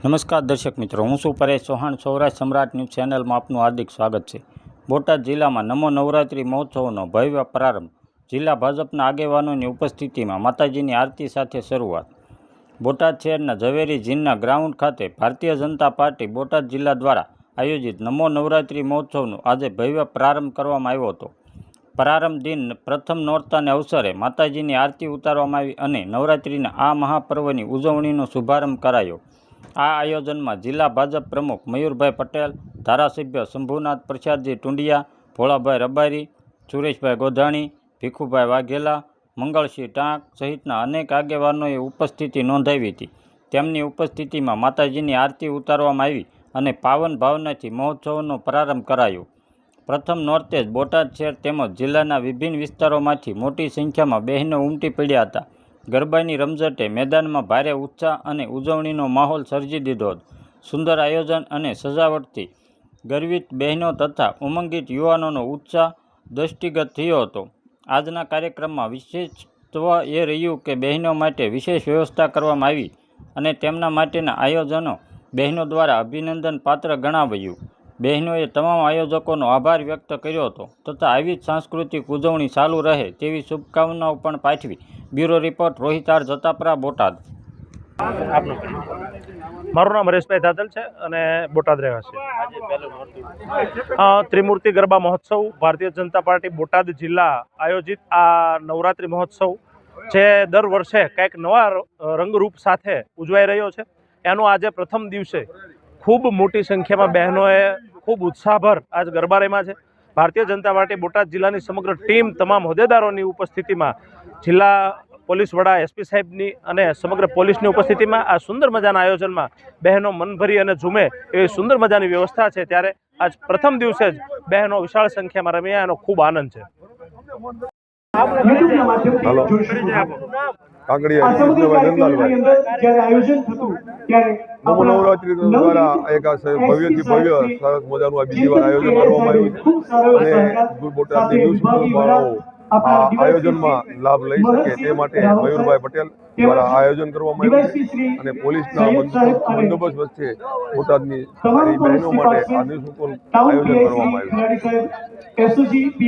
નમસ્કાર દર્શક મિત્રો, હું છું પરેશ ચૌહાણ. સૌરાષ્ટ્ર સમ્રાટ ન્યૂઝ ચેનલમાં આપનું હાર્દિક સ્વાગત છે. બોટાદ જિલ્લામાં નમો નવરાત્રિ મહોત્સવનો ભવ્ય પ્રારંભ, જિલ્લા ભાજપના આગેવાનોની ઉપસ્થિતિમાં માતાજીની આરતી સાથે શરૂઆત. બોટાદ શહેરના ઝવેરી જીનના ગ્રાઉન્ડ ખાતે ભારતીય જનતા પાર્ટી બોટાદ જિલ્લા દ્વારા આયોજિત નમો નવરાત્રિ મહોત્સવનો આજે ભવ્ય પ્રારંભ કરવામાં આવ્યો હતો. પ્રારંભ દિન પ્રથમ નોરતાને અવસરે માતાજીની આરતી ઉતારવામાં આવી અને નવરાત્રિના આ મહાપર્વની ઉજવણીનો શુભારંભ કરાયો. આ આયોજનમાં જિલ્લા ભાજપ પ્રમુખ મયુરભાઈ પટેલ, ધારાસભ્ય શંભુનાથ પ્રસાદજી ટુંડિયા, ભોળાભાઈ રબારી, સુરેશભાઈ ગોધાણી, ભીખુભાઈ વાઘેલા, મંગળસિંહ ટાંક સહિતના અનેક આગેવાનોએ ઉપસ્થિતિ નોંધાવી હતી. તેમની ઉપસ્થિતિમાં માતાજીની આરતી ઉતારવામાં આવી અને પાવન ભાવનાથી મહોત્સવનો પ્રારંભ કરાયો. પ્રથમ નોર્તેજ બોટાદ શહેર તેમજ જિલ્લાના વિભિન્ન વિસ્તારોમાંથી મોટી સંખ્યામાં બહેનો ઉમટી પડ્યા હતા. ગરબાની રમઝટે મેદાનમાં ભારે ઉત્સાહ અને ઉજવણીનો માહોલ સર્જી દીધો. સુંદર આયોજન અને સજાવટથી ગર્વિત બહેનો તથા ઉમંગિત યુવાનોનો ઉત્સાહ દ્રષ્ટિગત થયો હતો. આજના કાર્યક્રમમાં વિશેષત્વ એ રહ્યું કે બહેનો માટે વિશેષ વ્યવસ્થા કરવામાં આવી અને તેમના માટેના આયોજનો બહેનો દ્વારા અભિનંદન પાત્ર ગણાવાયું. બહેનોએ તમામ આયોજકોનો આભાર વ્યક્ત કર્યો હતો તથા આવી જ સાંસ્કૃતિક ઉજવણી ચાલુ રહે તેવી શુભકામનાઓ પણ પાઠવી. Bureau report Rohit R Jatapara, Botad. મારું નામ હરેશભાઈ ધાદલ છે અને બોટાદ રહેવાસી. ત્રિમૂર્તિ ગરબા મહોત્સવ, ભારતીય જનતા પાર્ટી બોટાદ જિલ્લા આયોજિત આ નવરાત્રિ મહોત્સવ, જે દર વર્ષે કંઈક નવા રંગરૂપ સાથે ઉજવાઈ રહ્યો છે. એનો આજે પ્રથમ દિવસે ખૂબ મોટી સંખ્યામાં બહેનોએ ખૂબ ઉત્સાહભર આજ ગરબા રમ્યા છે. ભારતીય જનતા પાર્ટી બોટાદ જિલ્લાની સમગ્ર ટીમ તમામ હોદ્દેદારોની ઉપસ્થિતિમાં જિલ્લા પોલીસ વડા એસપી સાહેબની અને સમગ્ર પોલીસની ઉપસ્થિતિમાં આ સુંદર મજાના આયોજનમાં બહેનો મનભરી અને ઝૂમે એવી સુંદર મજાની વ્યવસ્થા છે. ત્યારે આજ પ્રથમ દિવસે જ બહેનો વિશાળ સંખ્યામાં રમ્યા એનો ખૂબ આનંદ છે. કાંકડિયા આયોજન નંદલાલભાઈ નમો નવરાત્રી દ્વારા એક ભવ્યથી ભવ્ય સરસ મજાનું આ બીજી વાર આયોજન કરવામાં આવ્યું છે. અને બોટાદની ન્યૂઝ વાળાઓ આ આયોજનમાં લાભ લઈ શકે તે માટે મયુરભાઈ પટેલ દ્વારા આયોજન કરવામાં આવ્યું છે અને પોલીસના બંદોબસ્ત વચ્ચે બોટાદની બહેનો માટે આ આયોજન કરવામાં આવ્યું છે.